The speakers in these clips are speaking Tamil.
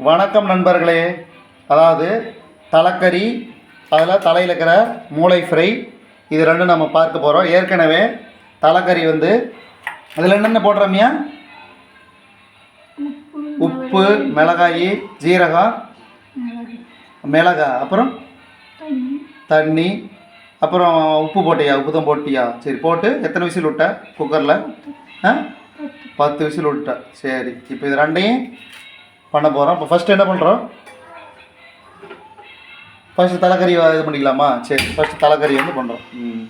வணக்கம் நண்பர்களே. அதாவது தலைக்கறி அதில் தலையில் இருக்கிற மூளை ஃப்ரை இது ரெண்டும் நம்ம பார்க்க போகிறோம் ஏற்கனவே தலைக்கறி வந்து அதில் என்னென்ன போடுறோமியா உப்பு மிளகாய் ஜீரகம் மிளகா அப்புறம் தண்ணி அப்புறம் உப்பு போட்டியா? உப்பு தான் போட்டியா? சரி போட்டு எத்தனை விசில் விட்ட? குக்கரில்? ஆ? பத்து விசில் விட்ட. சரி இப்போ இது ரெண்டையும் பண்ண போகிறோம் இப்போ ஃபஸ்ட்டு என்ன பண்ணுறோம் ஃபஸ்ட்டு தலைக்கறி இது பண்ணிக்கலாமா? சரி ஃபஸ்ட்டு தலைக்கறி வந்து பண்ணுறோம் ம்.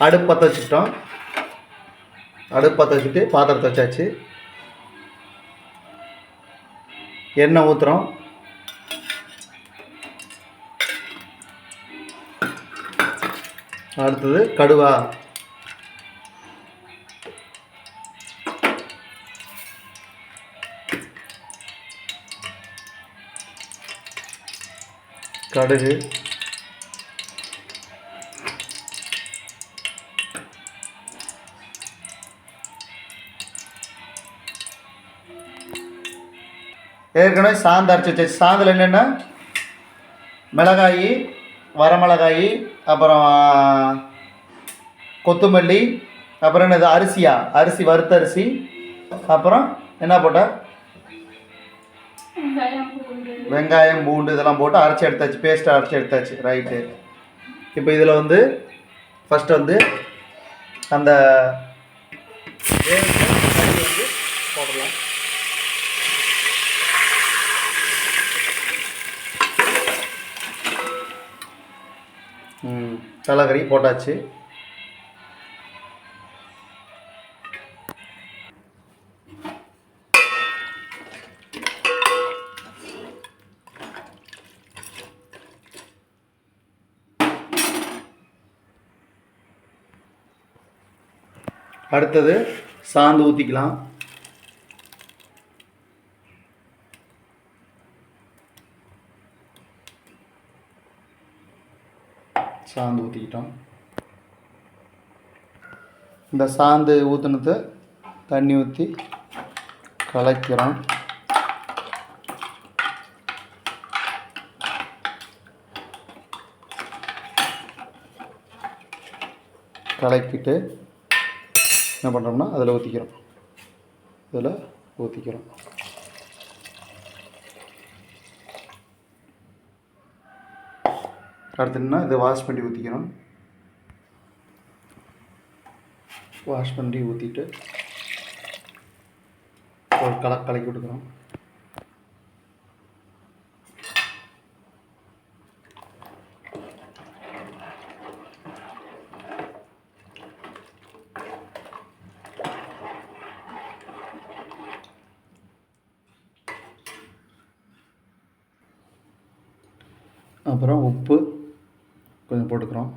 அடுப்பு பற்ற வச்சுக்கிட்டோம். அடுப்பு பற்ற வச்சுட்டு பாத்திரத்தை வச்சாச்சு. எண்ணெய் ஊற்றுறோம் அடுத்தது கடுவா கடுகு. ஏற்கனவே சாந்து அரைச்சி வச்சு சாந்தில் என்னென்ன? மிளகாய் வரமிளகாய் அப்புறம் கொத்தமல்லி அப்புறம் என்னது? அரிசியா? அரிசி வறுத்த அரிசி. அப்புறம் என்ன போட்ட? வெங்காயம் பூண்டு இதெல்லாம் போட்டு அரைச்சி எடுத்தாச்சு பேஸ்ட்டை அரைச்சி எடுத்தாச்சு ரைட்டு இப்போ இதில் வந்து ஃபஸ்ட்டு வந்து அந்த கறி வந்து போடலாம். தலைகறி போட்டாச்சு. அடுத்தது சாந்து ஊற்றிக்கலாம் சாந்து ஊற்றிக்கிட்டோம் இந்த சாந்து ஊற்றுனது தண்ணி ஊற்றி கலக்கிறோம். கலக்கிட்டு என்ன பண்ணுறோம்னா அதில் ஊற்றிக்கிறோம் இதில் ஊற்றிக்கிறோம் அடுத்துன்னா இதை வாஷ் பண்ணி ஊற்றிக்கிறோம் வாஷ் பண்ணி ஊற்றிட்டு ஒரு கல கலக்கி விட்டுக்கிறோம் அப்புறம் உப்பு கொஞ்சம் போட்டுக்கிறோம்.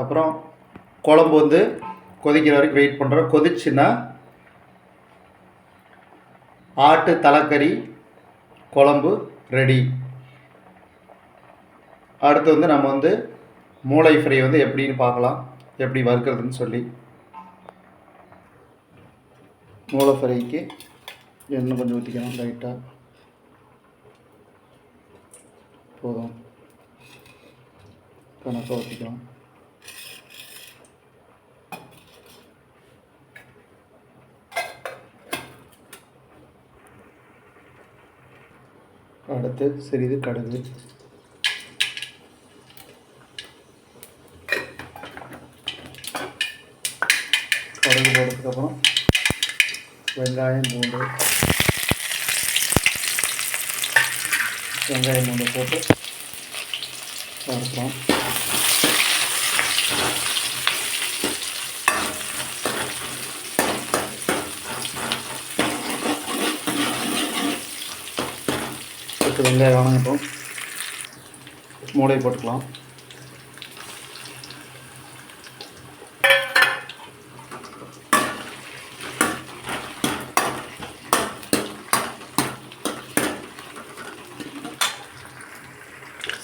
அப்புறம் குழம்பு வந்து கொதிக்கிற வரைக்கும் வெயிட் பண்ணுறோம் கொதிச்சுன்னா ஆட்டு தலைக்கறி குழம்பு ரெடி அடுத்து வந்து நம்ம வந்து மூளை ஃப்ரை வந்து எப்படின்னு பார்க்கலாம். எப்படி வறுக்கிறதுன்னு சொல்லி. மூளை ஃப்ரைக்கு எண்ணெய் கொஞ்சம் ஊற்றிக்கணும் லைட்டாக போதும். கணக்காக ஊற்றிக்கலாம் அடுத்து சிறிது கடுகு. கடுகு போட்டதுக்கப்புறம் வெங்காயம் பூண்டு வெங்காயம் பூண்டு போட்டு வறுக்கிறோம் அடுத்து வெங்காயம் வணங்கட்டும் மூளை போட்டுக்கலாம்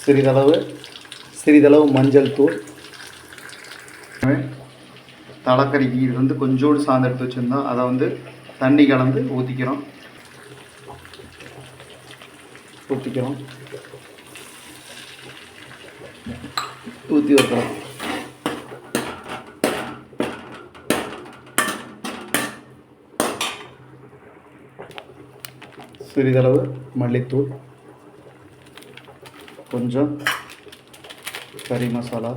சிறிதளவு சிறிதளவு மஞ்சள் தூள். தலைக்கறிக்கு இது வந்து கொஞ்சோடு சாந்து எடுத்து வச்சுருந்தோம் அதை வந்து தண்ணி கலந்து ஊற்றிக்கிறோம் ஊற்றிக்கிறோம் ஊற்றி வைக்கிறோம் சிறிதளவு மல்லித்தூள். கொஞ்சம் கறி மசாலா.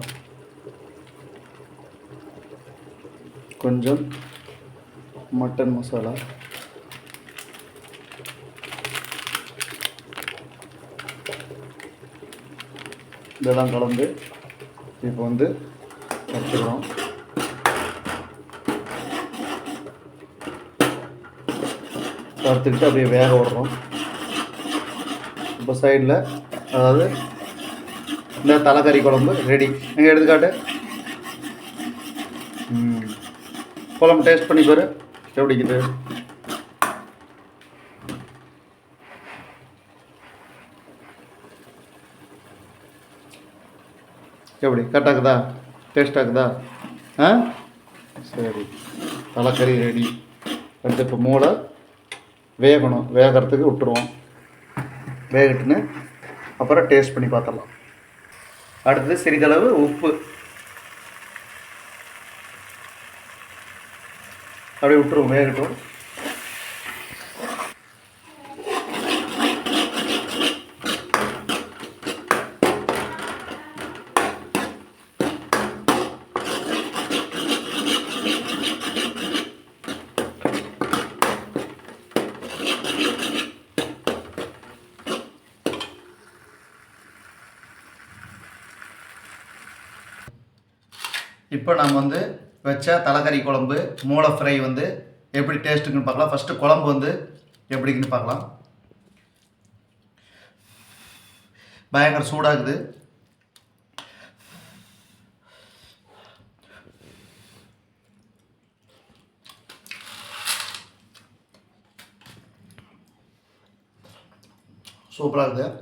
கொஞ்சம் மட்டன் மசாலா. இதெல்லாம் கலந்து இப்போ வந்து வச்சுக்கிறோம் வறுத்துக்கிட்டு அப்படியே வேக விடுறோம். இப்போ சைடில் அதாவது இந்த தலைக்கறி குழம்பு ரெடி எங்கள் எடுத்துக்காட்டு. குழம்பு டேஸ்ட் பண்ணி பாரு. எப்படிக்குது எப்படி? கட்டாக்குதா டேஸ்டாக்குதா ஆ சரி. தலைக்கறி ரெடி அடுத்து இப்போ மூளை வேகணும். வேகிறதுக்கு விட்டுருவோம். வேகட்டுன்னு அப்புறம் டேஸ்ட் பண்ணி பார்த்துடலாம். அடுத்தது சிறிதளவு உப்பு. அப்படியே விட்டுருவோம் வேகட்டும். இப்போ நம்ம வந்து வச்ச தலைக்கறி குழம்பு மூளை ஃப்ரை வந்து எப்படி டேஸ்ட்டுக்குன்னு பார்க்கலாம். ஃபஸ்ட்டு குழம்பு வந்து எப்படின்னு பார்க்கலாம். பயங்கர சூடாகுது. சூப்பராக இருக்குது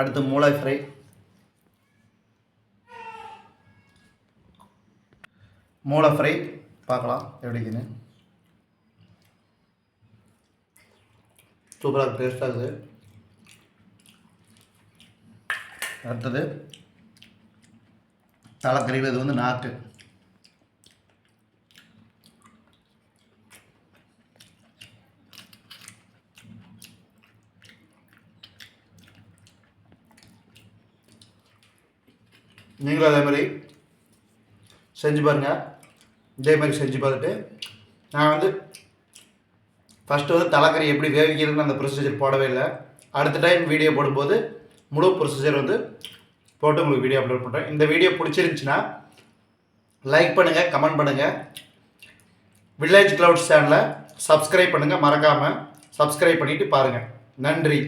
அடுத்து மூளை ஃப்ரை மூளை ஃப்ரை பார்க்கலாம் எப்படிக்குன்னு சூப்பராக டேஸ்ட்டாக இருக்குது. அடுத்தது தலைக்கறி இது வந்து நாக்கு நீங்களும் அதே மாதிரி செஞ்சு பாருங்கள் இதே மாதிரி செஞ்சு பார்த்துட்டு நான் வந்து ஃபஸ்ட்டு வந்து தலைக்கறி எப்படி வேவிக்கிறதுன்னு அந்த ப்ரொசீஜர் போடவே இல்லை. அடுத்த டைம் வீடியோ போடும்போது முழு ப்ரொசீஜர் வந்து போட்டு உங்களுக்கு வீடியோ அப்லோட் பண்ணுறேன் இந்த வீடியோ பிடிச்சிருந்துச்சின்னா லைக் பண்ணுங்கள் கமெண்ட் பண்ணுங்கள் வில்லேஜ் க்ளவுட்ஸ் சேனலை சப்ஸ்கிரைப் பண்ணுங்கள் மறக்காமல் சப்ஸ்கிரைப் பண்ணிவிட்டு பாருங்கள் நன்றி.